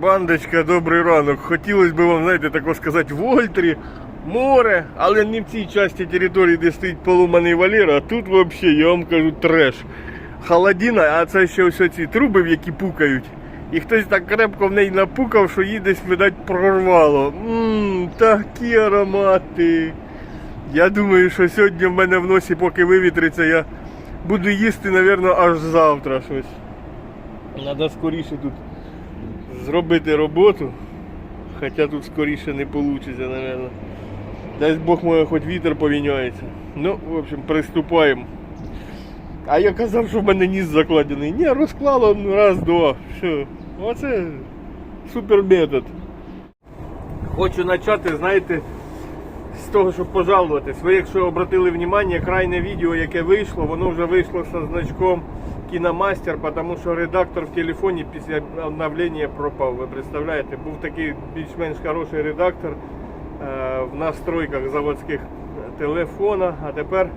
Бандочка, добрий ранок. Хотілося б вам, знаєте, тако сказати, в Ольтрі, море, але не в цій часті території, де стоїть поломаний валера, а тут взагалі, я вам кажу, треш. Холодина, а це ще ось ці труби, в які пукають. І хтось так крепко в неї напукав, що її десь, видать, прорвало. Ммм, такі аромати. Я думаю, що сьогодні в мене в носі, поки вивітриться, я буду їсти, мабуть, аж завтра щось. Треба скоріше тут зробити роботу. Хоча тут скоріше не вийде, мабуть. Дай Бог моє хоч вітер поміняється. Ну, в общем, приступаємо. А я казав, що в мене ніс закладений. Ні, розклало ну, раз, два. Все. Оце супер метод. Хочу почати, знаєте, з того, щоб пожалуватись. Ви, якщо обратили увагу, крайне відео, яке вийшло, воно вже вийшло зі значком кіномастер, тому що редактор в телефоні після обновлення пропав. Ви представляєте, був такий більш-менш хороший редактор е, в настройках заводських телефона, а тепер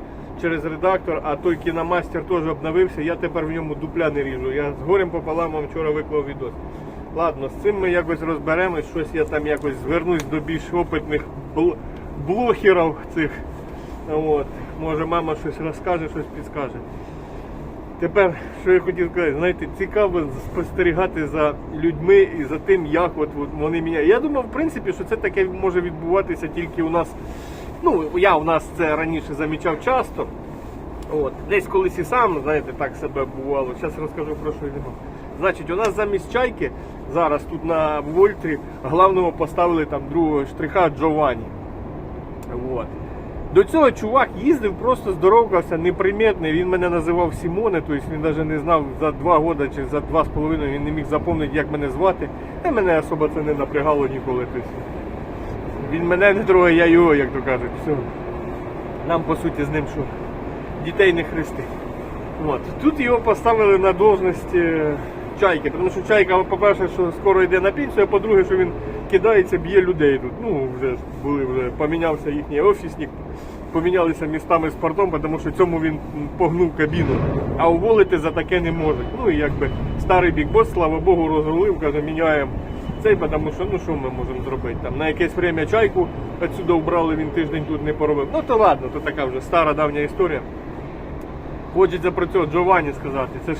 через редактор, а той кіномастер теж обновився, я тепер в ньому дупля не ріжу. Я з горем пополам вам вчора виклав відос. Ладно, з цим ми якось розберемось, щось я там якось звернусь до більш опитних бл- блогерів цих. От. Може мама щось розкаже, щось підскаже. Тепер, що я хотів сказати, знаєте, цікаво спостерігати за людьми і за тим, як от, вони міняють. Я думав, в принципі, що це таке може відбуватися тільки у нас. Ну, я у нас це раніше замічав часто. От. Десь колись і сам, знаєте, так себе бувало. Зараз розкажу про що йдемо. Значить, у нас замість чайки зараз тут на Вольтрі главного поставили там другого штриха Джованні. От. До цього чувак їздив, просто здоровкався, неприметний. Він мене називав Сімоне, тобто він навіть не знав за два роки чи за два з половиною він не міг запам'ятати, як мене звати. І мене особо це не напрягало ніколи. Тобто, він мене не трогає, я його, як то кажуть. Все. Нам по суті з ним що дітей не хрести. От. Тут його поставили на должність е, чайки, тому що чайка, по-перше, що скоро йде на пенсію, а по-друге, що він кидається, б'є людей тут. Ну, вже були вже помінявся їхній офісник, помінялися містами з портом, тому що цьому він погнув кабіну. А уволити за таке не можуть. Ну і якби старий бікбос, слава Богу, розрулив, каже, міняємо цей, тому що ну що ми можемо зробити? Там на якесь время чайку відсюди вбрали, він тиждень тут не поробив. Ну то ладно, то така вже стара давня історія. Хочеться про цього Джованні сказати. Це ж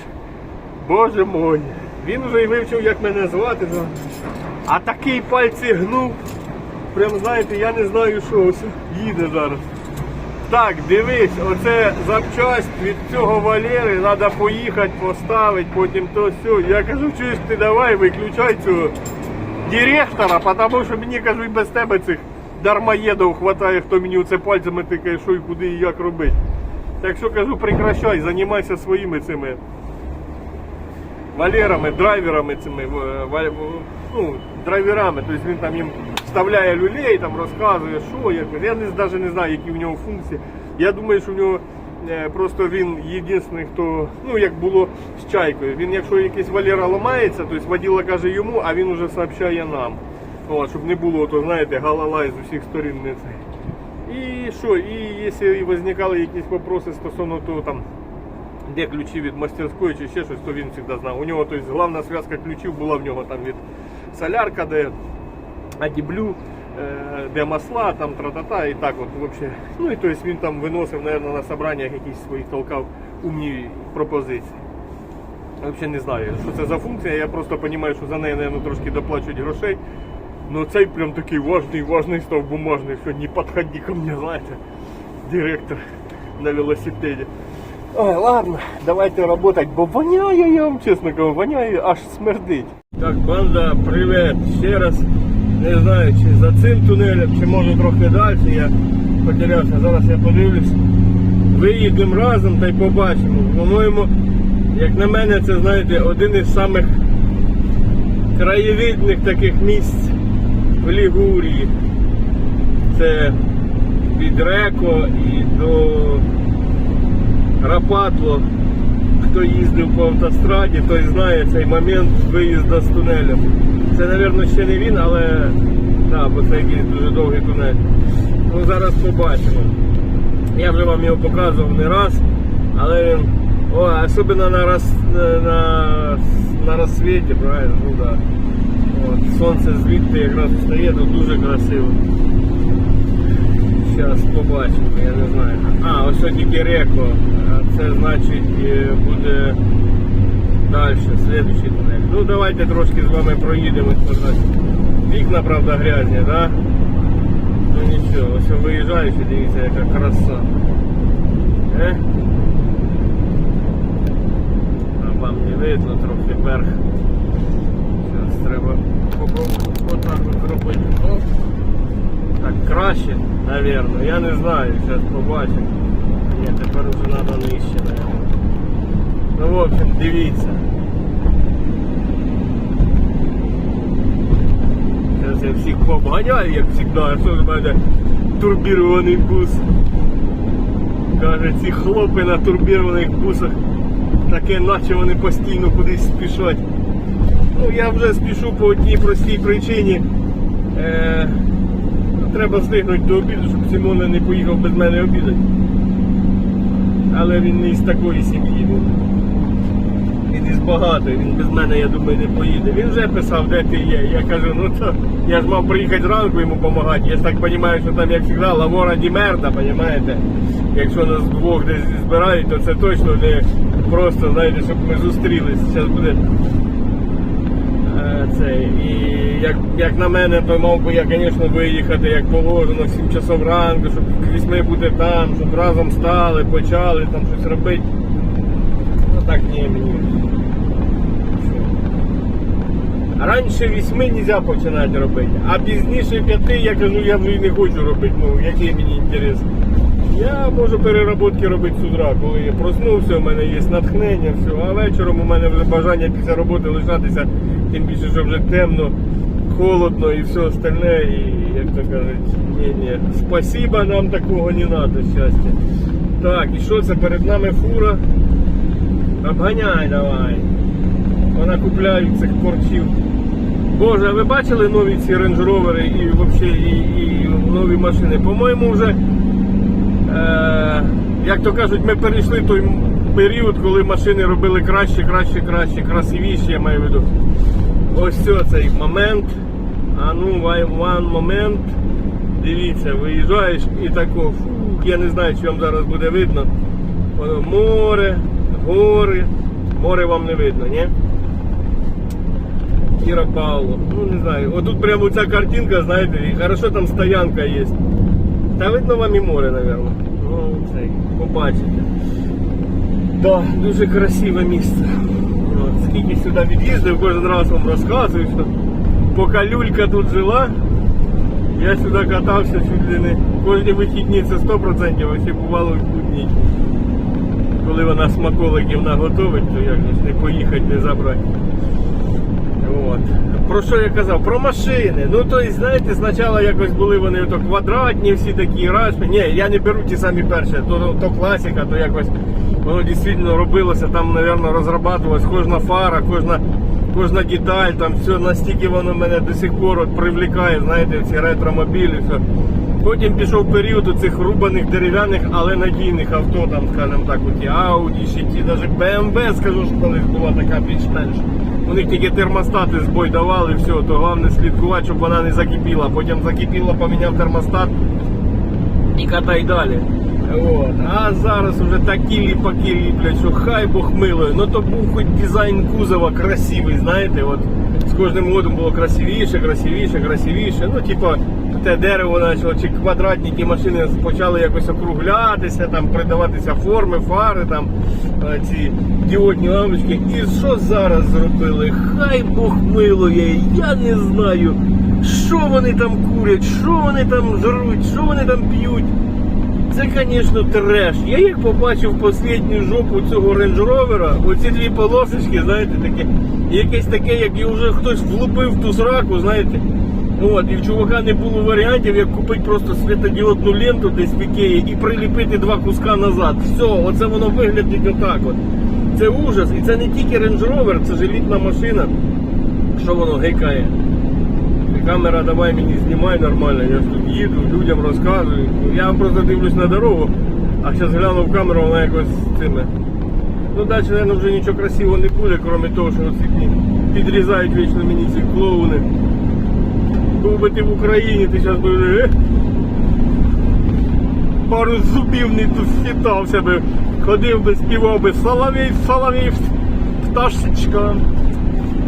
Боже мой. Він вже і вивчив, як мене звати. ну. А такий пальці гнув. Прям знаєте, я не знаю, що ось їде зараз. Так, дивись, оце запчасть від цього Валери, треба поїхати, поставити, потім то все. Я кажу, чуєш ти давай виключай цього директора, тому що мені кажу, і без тебе цих дармоєдів хватає, хто мені оце пальцями тикає, що і куди і як робити. Так що кажу, прекращай, займайся своїми цими валерами, драйверами цими, е, ну, драйверами. Тобто він там їм вставляє люлей, там розказує, що, як. Я не, навіть не знаю, які в нього функції. Я думаю, що в нього е, просто він єдиний, хто, ну як було з чайкою. Він, якщо якийсь валера ламається, тобто воділа каже йому, а він уже сообщає нам. От, щоб не було, то знаєте, галалай з усіх сторін. І що, і якщо і виникали якісь питання стосовно того там, де ключі від мастерської чи ще щось, то він завжди знав. У нього тобто, головна зв'язка ключів була в нього там від солярка, де адіблю, е, де масла, там тра-та-та, і так от вообще. Ну і тобто він там виносив, мабуть, на собраннях якісь своїх толкав умні пропозиції. Взагалі не знаю, що це за функція. Я просто розумію, що за неї, мабуть, трошки доплачують грошей. Ну цей прям такий важний, важний став бумажний, що не підходи ко мне, знаєте, директор на велосипеді. Ой, ладно, давайте работать, бо воняє, я вам чесно кажу, воняє, аж смердить. Так, банда, привіт. Ще раз не знаю, чи за цим тунелем, чи може трохи далі. Я потерявся. Зараз я подивлюсь. Виїдемо разом та й побачимо. По-моєму, як на мене, це знаєте, один із самих краєвидних таких місць в Лігурії. Це від Реко і до Рапатло. Хто їздив по автостраді, той знає цей момент виїзду з тунелем. Це, мабуть, ще не він, але да, бо це якийсь дуже довгий тунель. Ну, зараз побачимо. Я вже вам його показував не раз, але він. О, особливо на, роз, на, на розсвіті, правильно, ну да. От. сонце звідти якраз встає, тут дуже красиво. Зараз побачимо, я не знаю. А, ось тільки реко. Це значить е, буде далі, слідуючий тунель. Ну давайте трошки з вами проїдемо. Вікна, правда, грязні, так? Да? Ну нічого, ось виїжджаєш дивіться, яка краса. Е? А вам не видно трохи вверх. Зараз треба попробувати отак от зробити. Оп. Краще, напевно, я не знаю, зараз побачимо. Ні, тепер вже треба нижче, наверное. Ну, в общем, дивіться. Зараз я всіх пообганяю, як завжди, а що ж мене турбірований бус. Каже, ці хлопи на турбірованих бусах, таке наче вони постійно кудись спішать. Ну я вже спішу по одній простій причині. Е, треба встигнути до обіду, щоб Симона не поїхав без мене обідати. Але він не із такої сім'ї. Він, із багатої, він без мене, я думаю, не поїде. Він вже писав, де ти є. Я кажу, ну то я ж мав приїхати зранку йому допомагати. Я ж так розумію, що там, як завжди, лавора ді мерда, розумієте? Якщо нас двох десь збирають, то це точно не просто, знаєте, щоб ми зустрілись. Зараз буде це, і як, як на мене, то мав би я, звісно, виїхати як положено в 7 часов ранку, щоб 8 бути там, щоб разом стали, почали там щось робити. Ну так ні, мені. Раніше 8 не можна починати робити, а пізніше 5 я кажу, я вже не хочу робити, ну який мені інтерес. Я можу переработки робити з утра, коли я проснувся, у мене є натхнення, все, а вечором у мене вже бажання після роботи лишатися, тим більше, що вже темно, холодно і все остальне. І як то кажуть, ні, ні, спасіба, нам такого не треба, щастя. Так, і що це перед нами фура? Обганяй давай. Вона купляють цих порчів. Боже, а ви бачили нові ці Rover і, і, і нові машини? По-моєму, вже як то кажуть, ми перейшли той період, коли машини робили краще, краще, краще, красивіші, я маю в виду. Ось це цей момент. А ну, one момент. Дивіться, виїжджаєш і тако, фух, я не знаю, чи вам зараз буде видно. Воно море, гори. Море вам не видно, ні? Кіра Павло. Ну не знаю. Отут прямо ця картинка, знаєте, і хорошо там стоянка є. Та видно вам і море, напевно. Ну, цей, побачите. Да, дуже красиве місце. От, скільки сюди від'їздив, кожен раз вам розказую, що поки люлька тут жила, я сюди катався чуть ли не кожні вихідні це 100%, а ще бувало в будні. Коли вона смаколиків наготовить, то як не поїхати, не забрати. От. Про що я казав? Про машини. Ну то есть, знаєте, спочатку якось були вони то квадратні, всі такі рашні. Ні, я не беру ті самі перші, то, то класика, то якось воно дійсно робилося, там, мабуть, розроблювалась кожна фара, кожна, кожна деталь, там все настільки воно мене до сих пор от привлікає, знаєте, ці ретромобілі. Все. Потім пішов період цих рубаних дерев'яних, але надійних авто, там, скажімо так, оті Audi, ще ті, навіть BMW, скажу, що колись була така більш-менш. У них тільки термостати збой давали, все, то головне слідкувати, щоб вона не закипіла. Потім закипіла, поміняв термостат і катай далі. От. А зараз вже такі ліпаки ліплять, що хай Бог милує. Ну то був хоч дизайн кузова красивий, знаєте, от з кожним годом було красивіше, красивіше, красивіше. Ну, типа, те дерево почало, чи квадратні машини почали якось округлятися, там придаватися форми, фари, там е, ці діодні лампочки. І що зараз зробили? Хай Бог милує, я не знаю, що вони там курять, що вони там жруть, що вони там п'ють. Це, звісно, треш. Я як побачив останню жопу цього Rover, оці дві полосочки, знаєте, таке, якесь таке, як і вже хтось влупив ту сраку, знаєте. От, і в чувака не було варіантів, як купити просто світодіодну ленту десь в Ікеї і приліпити два куска назад. Все, оце воно виглядить отак от. Це ужас. І це не тільки Range Rover, це ж елітна машина. Що воно гикає? Камера давай мені знімай нормально, я ж тут їду, людям розказую. Ну, Я просто дивлюсь на дорогу, а зараз гляну в камеру, вона якось з цими. Ну далі, мабуть, вже нічого красивого не буде, крім того, що оці підрізають вічно мені ці клоуни. Якби ти в Україні, ти зараз би е, пару зубів не тут схитався би, ходив би, співав би Соловей, Соловей, пташечка.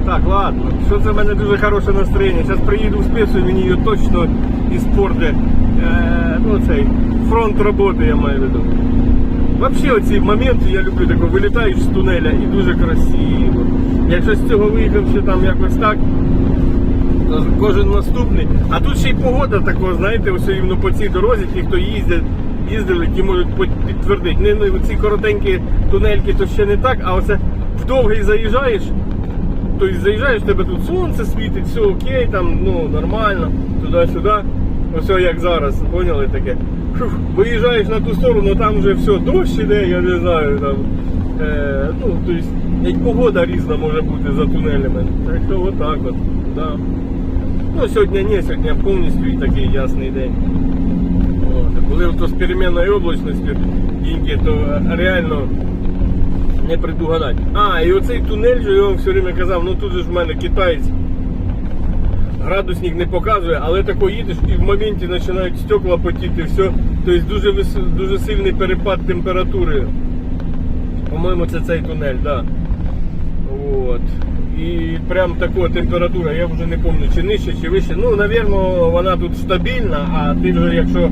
Так, ладно, що це в мене дуже хороше настроєння. Зараз приїду в спецію, мені її точно іспорте. Е, ну цей фронт роботи я маю в виду. Вообще оці моменти я люблю тако, вилітаєш з тунеля і дуже красиво. Якщо з цього виїхавши там якось так, кожен наступний. А тут ще й погода така, знаєте, ось іменно по цій дорозі, ті, хто їздять, їздили, ті можуть підтвердити. Не, не ці коротенькі тунельки, то ще не так, а оце в довгий заїжджаєш, тобто заїжджаєш, тебе тут сонце світить, все окей, там ну нормально, туди-сюди. Ось як зараз, поняли таке. Фух, виїжджаєш на ту сторону, там вже все, дощ іде, я не знаю. Там, е, ну, тобто, погода різна може бути за тунелями. Так що отак от. Да. Ну, сьогодні ні, сьогодні повністю і такий ясний день. От. Коли то з перемінною облачністю деньги, то реально не предугадати. А, і оцей тунель, я вам все время казав, ну тут же ж в мене китаєць градусник не показує, але тако їдеш і в моменті починають стекла потіти, все. Тобто дуже, дуже сильний перепад температури. По-моєму, це цей тунель, так. Да. От. І прям така температура, я вже не пам'ятаю, чи нижче, чи вище. Ну, напевно, вона тут стабільна, а ти вже якщо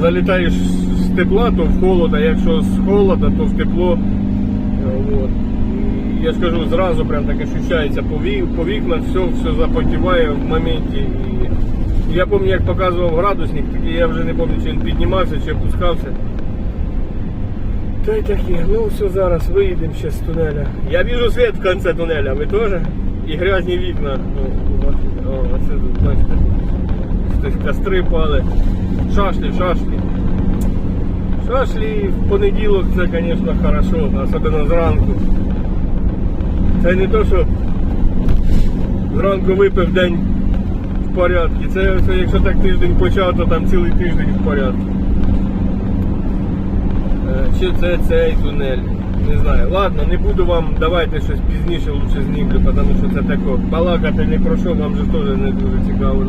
залітаєш з тепла, то в холод, а якщо з холода, то в тепло. Е, От. Я ж кажу, зразу прям так ощущається по, ві, по вікнах, все, все запотіває в моменті. І я пам'ятаю, як показував градусник, я вже не пам'ятаю, чи він піднімався, чи опускався. Та й таке, ну все зараз виїдемо ще з тунеля. Я вижу світ в кінці тунеля, ви теж? І грязні вікна. Ну, о, оце тут, бачите. Костри пали. Шашлі, шашлі. Шашлі в понеділок це, звісно, хорошо, особливо зранку. Це не то, що зранку випив день в порядку. Це якщо так тиждень почав, то там цілий тиждень в порядку. Е, Чи це цей тунель? Не знаю. Ладно, не буду вам, давайте щось пізніше лучше знімлю, тому що це тако балакати не про що, вам же теж не дуже цікаво.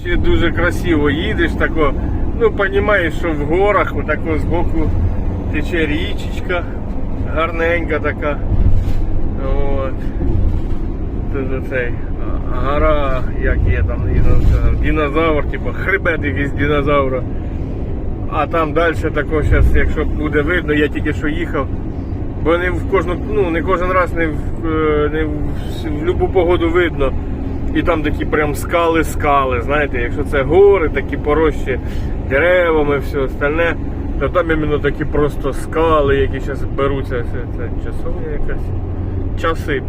Ще дуже красиво їдеш, тако, ну розумієш, що в горах, отако збоку тече річечка, гарненька така. От. Тут цей а, гора, як є там динозавр, динозавр, типу хребет якийсь динозавра. А там далі також зараз, якщо буде видно, я тільки що їхав. Бо не в кожну, ну не кожен раз не в, е, не в, в любу погоду видно. І там такі прям скали-скали. Знаєте, якщо це гори, такі порощі деревами, все остальне, то там іменно такі просто скали, які зараз беруться. Це, це часовня якась. Часи.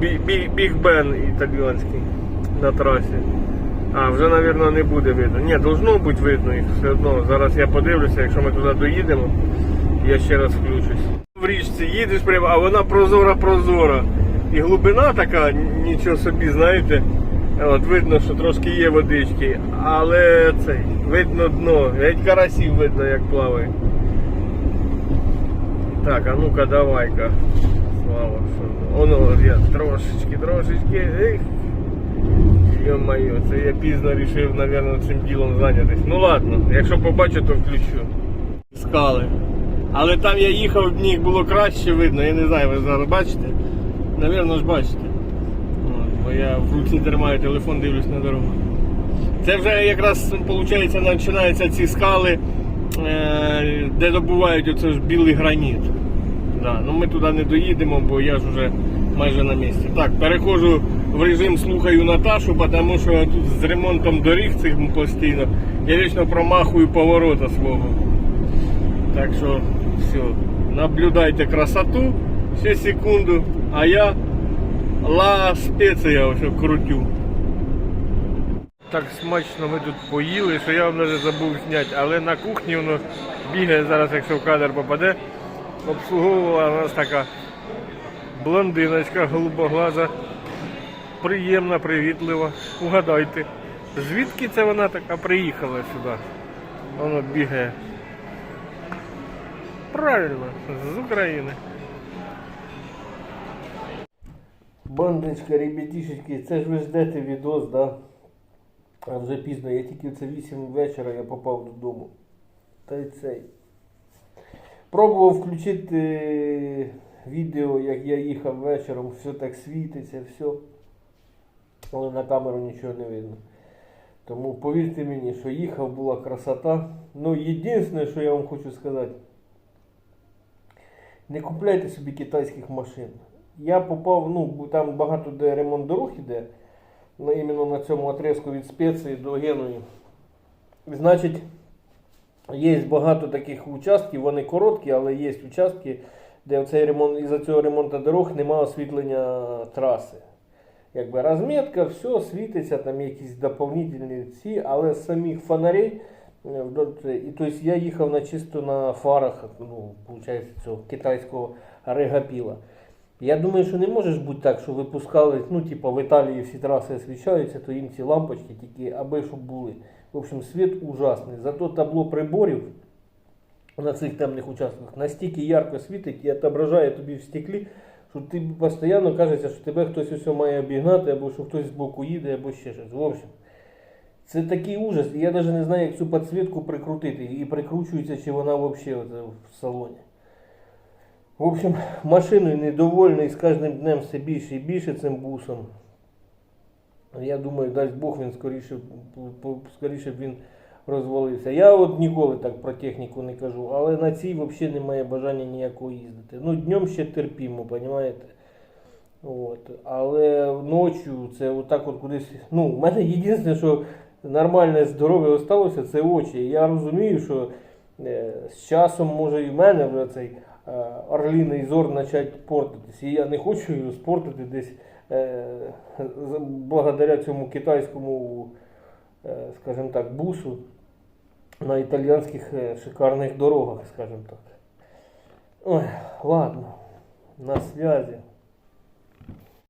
Бі- бі- Біг Бен італійський на трасі. А, вже, мабуть, не буде видно. Ні, должно бути видно їх все одно. Зараз я подивлюся, якщо ми туди доїдемо, я ще раз включусь. В річці їдеш прямо, а вона прозора-прозора. І глибина така, нічого собі, знаєте. От видно, що трошки є водички, але цей, видно дно, геть карасів видно, як плаває. Так, а ну-ка давай-ка. Слава, що воно я трошечки, трошечки. Ех. Йо-моє, це я пізно вирішив, мабуть, цим ділом зайнятися. Ну ладно, якщо побачу, то включу. Скали. Але там я їхав, мені було краще видно, я не знаю, ви зараз бачите? Навірно ж бачите. От, бо я в руці тримаю телефон, дивлюсь на дорогу. Це вже якраз виходить, починаються ці скали, е, де добувають оце ж білий граніт. Да, ну ми туди не доїдемо, бо я ж вже майже на місці. Так, переходжу в режим слухаю Наташу, тому що тут з ремонтом доріг цих постійно я вічно промахую поворота свого. Так що все, наблюдайте красоту, ще секунду, а я ла спеція ось крутю. Так смачно ми тут поїли, що я вам навіть забув зняти, але на кухні воно бігає зараз, якщо в кадр попаде. Обслуговувала нас така блондиночка голубоглаза, приємна, привітлива. Угадайте, звідки це вона така приїхала сюди? Воно бігає. Правильно, з України. Бандочка, ребятішечки, це ж ви ждете відос, да? А вже пізно, я тільки це 8 вечора я попав додому. Та й цей. Пробував включити е, відео, як я їхав вечором, все так світиться, все. Але на камеру нічого не видно. Тому повірте мені, що їхав була красота. Ну, єдине, що я вам хочу сказати, не купляйте собі китайських машин. Я попав, ну, там багато де ремонт дорог іде, на, іменно на цьому отрезку від спеції до Генуї. Значить, є багато таких участків, вони короткі, але є участки, де оцей ремонт, із-за цього ремонту дорог немає освітлення траси. Якби розмітка, все світиться, там якісь доповнительні ці, але самих фонарей. е, І тобто я їхав на чисто на фарах, ну, виходить, цього китайського регапіла. Я думаю, що не може бути так, що випускали, ну, типу, в Італії всі траси освіщаються, то їм ці лампочки тільки аби щоб були. В общем, світ ужасний. Зато табло приборів на цих темних участках настільки ярко світить і відображає тобі в стеклі, що ти постійно кажеться, що тебе хтось усе має обігнати, або що хтось з боку їде, або ще щось. В общем, це такий ужас. І я навіть не знаю, як цю підсвітку прикрутити. І прикручується, чи вона взагалі в салоні. В общем, машиною недовольний з кожним днем все більше і більше цим бусом. Я думаю, дасть Бог він скоріше, скоріше б він розвалився. Я от ніколи так про техніку не кажу, але на цій взагалі немає бажання ніякого їздити. Ну, днем ще терпімо, розумієте? От. Але ночі це отак от кудись. Ну, в мене єдине, що нормальне здоров'я осталося, це очі. Я розумію, що е, з часом може і в мене вже цей е, орліний зор почати портитись. І я не хочу його спортити десь е, благодаря цьому китайському, е, скажімо так, бусу на італійських е, шикарних дорогах, скажімо так. Ой, ладно, на связі.